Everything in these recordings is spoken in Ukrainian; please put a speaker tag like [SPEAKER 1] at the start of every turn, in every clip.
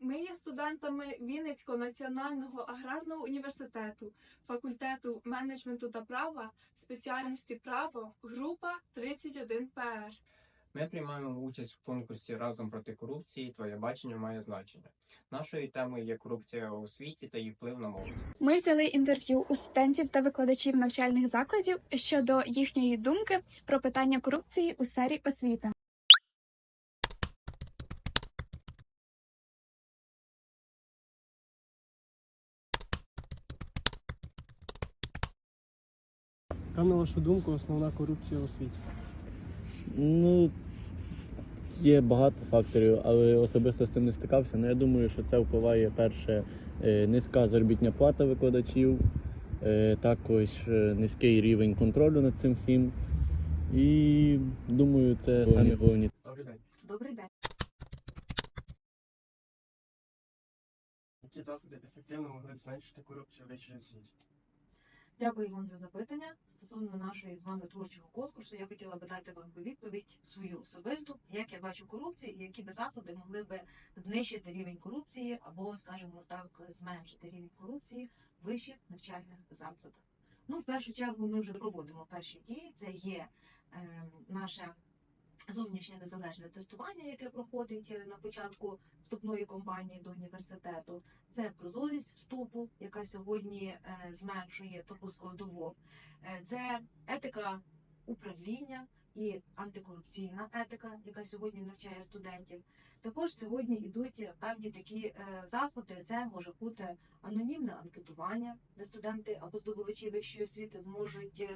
[SPEAKER 1] Ми є студентами Вінницького національного аграрного університету, факультету менеджменту та права, спеціальності право, група 31 ПР.
[SPEAKER 2] Ми приймаємо участь в конкурсі разом проти корупції. Твоє бачення має значення. Нашою темою є корупція у освіті та її вплив на молодь.
[SPEAKER 3] Ми взяли інтерв'ю у студентів та викладачів навчальних закладів щодо їхньої думки про питання корупції у сфері освіти.
[SPEAKER 4] Яка, на вашу думку, основна корупція у світі?
[SPEAKER 5] Ну, є багато факторів, але особисто з цим не стикався. Ну, я думаю, що це впливає перше е, низька заробітня плата викладачів, е, також е, низький рівень контролю над цим всім. І думаю, це самі головні.
[SPEAKER 2] Добрий день.
[SPEAKER 6] Добрий день.
[SPEAKER 4] Які заходи ефективно могли б зменшити корупцію в вищій освіті?
[SPEAKER 6] Дякую вам за запитання. Стосовно нашої з вами творчого конкурсу, я хотіла би дати вам відповідь свою особисту, як я бачу корупцію і які би заходи могли би знищити рівень корупції або, скажімо так, зменшити рівень корупції в вищих навчальних закладах. Ну, в першу чергу, ми вже проводимо перші дії. Це є е, наше зовнішнє незалежне тестування, яке проходить е, на початку вступної кампанії до університету. Це прозорість вступу, яка сьогодні е, зменшує таку складову. Е, Це етика управління і антикорупційна етика, яка сьогодні навчає студентів. Також сьогодні йдуть певні такі заходи. Це може бути анонімне анкетування, де студенти або здобувачі вищої освіти зможуть.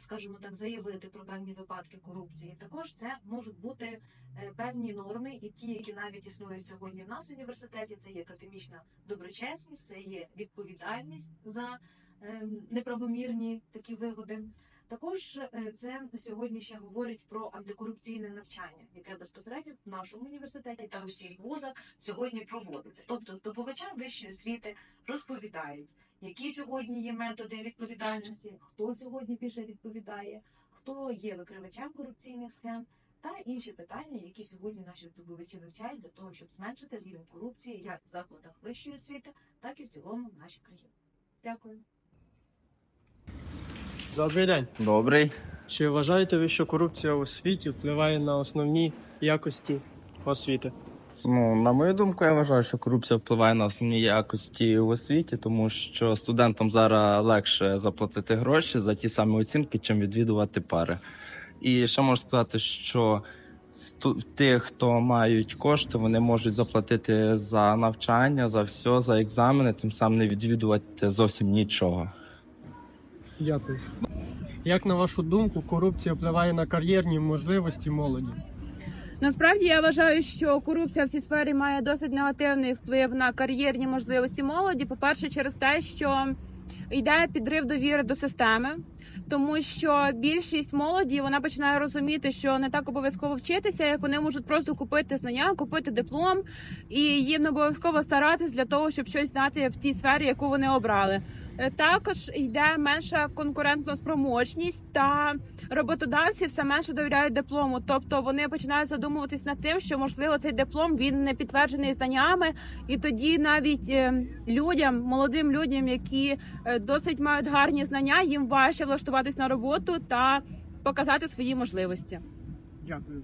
[SPEAKER 6] Скажімо так, заявити про певні випадки корупції. Також це можуть бути е, певні норми, і ті, які навіть існують сьогодні в нас в університеті, це є академічна доброчесність, це є відповідальність за е, неправомірні такі вигоди. Також е, це сьогодні ще говорить про антикорупційне навчання, яке безпосередньо в нашому університеті та усіх вузах сьогодні проводиться. Тобто здобувачам вищої освіти розповідають, які сьогодні є методи відповідальності, хто сьогодні більше відповідає, хто є викривачем корупційних схем та інші питання, які сьогодні наші здобувачі вивчають для того, щоб зменшити рівень корупції як в закладах вищої освіти, так і в цілому в нашій країні. Дякую.
[SPEAKER 4] Добрий день.
[SPEAKER 7] Добрий.
[SPEAKER 4] Чи вважаєте ви, що корупція у світі впливає на основні якості освіти?
[SPEAKER 7] Ну, на мою думку, я вважаю, що корупція впливає на основні якості в освіті, тому що студентам зараз легше заплатити гроші за ті самі оцінки, чим відвідувати пари. І ще можу сказати, що тих, хто мають кошти, вони можуть заплатити за навчання, за все, за екзамени, тим самим не відвідувати зовсім нічого.
[SPEAKER 4] Дякую. Як на вашу думку, корупція впливає на кар'єрні можливості молоді?
[SPEAKER 8] Насправді я вважаю, що корупція в цій сфері має досить негативний вплив на кар'єрні можливості молоді. По-перше, через те, що йде підрив довіри до системи, тому що більшість молоді вона починає розуміти, що не так обов'язково вчитися, як вони можуть просто купити знання, купити диплом, і їм не обов'язково старатись для того, щоб щось знати в тій сфері, яку вони обрали. Е, Також йде менша конкурентна спроможність та роботодавці все менше довіряють диплому. Тобто вони починають задумуватись над тим, що можливо цей диплом він не підтверджений знаннями, і тоді навіть е, людям, молодим людям, які е, досить мають гарні знання, їм важче влаштуватись на роботу та показати свої можливості.
[SPEAKER 4] Дякую.